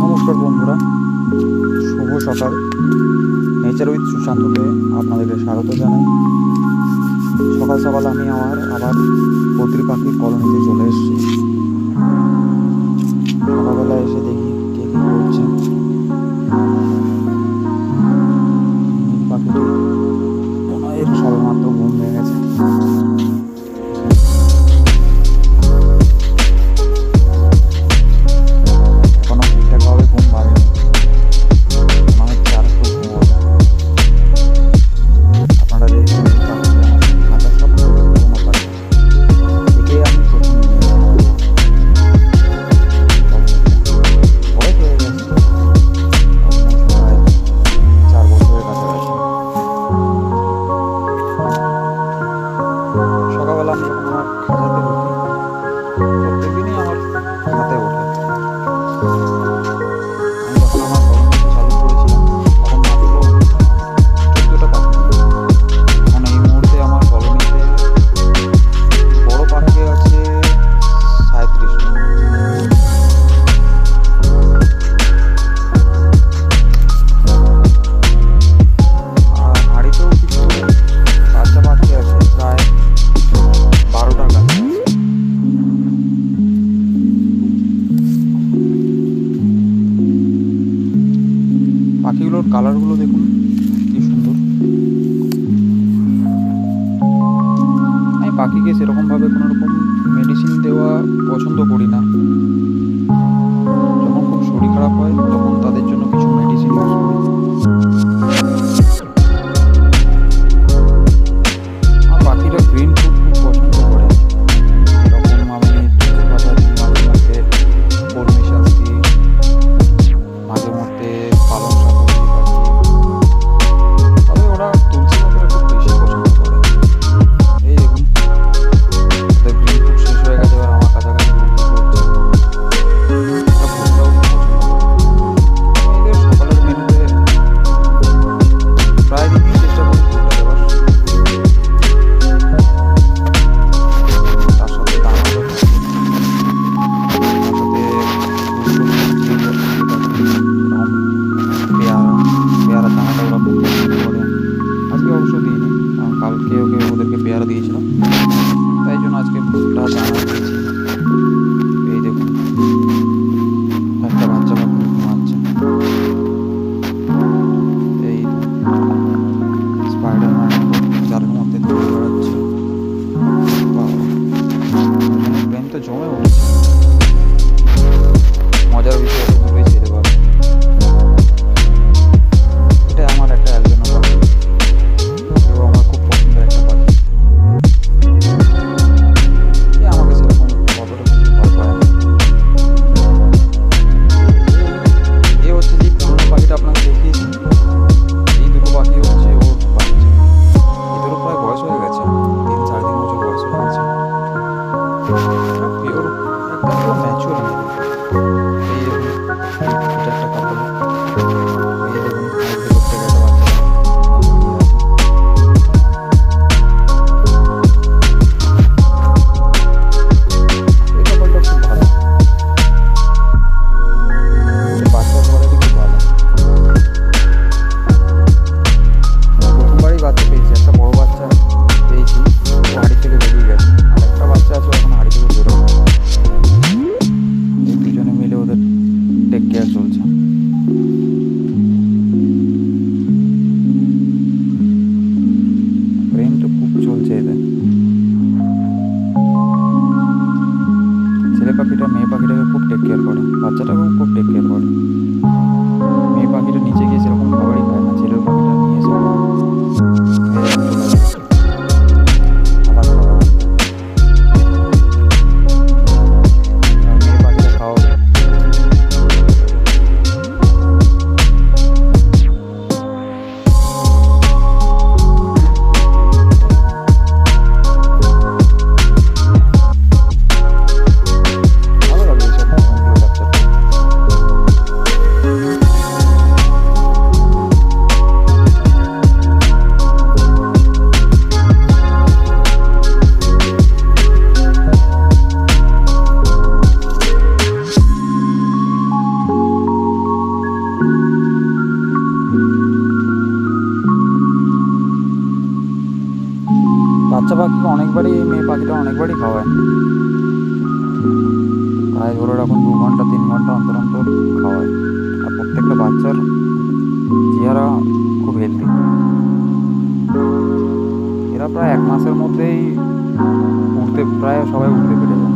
নমস্কার বন্ধুরা, শুভ সকাল। নেচার উইথ সুশান্তকে আপনাদেরকে স্বাগত জানাই। সকাল সকাল আমি আমার আবার পত্রি পাখির কলোনিতে চলে এসেছি। সকালবেলা এসে পাখিগুলোর কালারগুলো দেখুন, কি সুন্দর। আমি পাখিকে সেরকমভাবে কোনো রকম মেডিসিন দেওয়া পছন্দ করি না। যখন খুব শরীর খারাপ হয়, তখন তাদের জন্য কিছু মেডিসিন ইউজ করি। কালকে ওকে ওদেরকে পেয়ারা দিয়েছিলাম তাই জন্য আজকে ফুলটা জানা পাখিটা, মেয়ে পাখিটাকে খুব টেক কেয়ার করে, বাচ্চাটাকেও খুব টেক কেয়ার করে। মেয়ে পাখিটা নিচে গিয়ে সেরকম খাবারই খায় না, ছেলের পাখিটা নিয়ে এসে বাচ্চা পাখি অনেকবারই, মেয়ে পাখিটা অনেকবারই খাওয়ায়। প্রায় ধরে এখন দু ঘণ্টা, তিন ঘণ্টা অন্তর অন্তর খাওয়ায়। আর প্রত্যেকটা বাচ্চার চেহারা খুব হেলদি এরা প্রায় এক মাসের মধ্যেই উঠতে, প্রায় সবাই উঠতে পেরে যায়।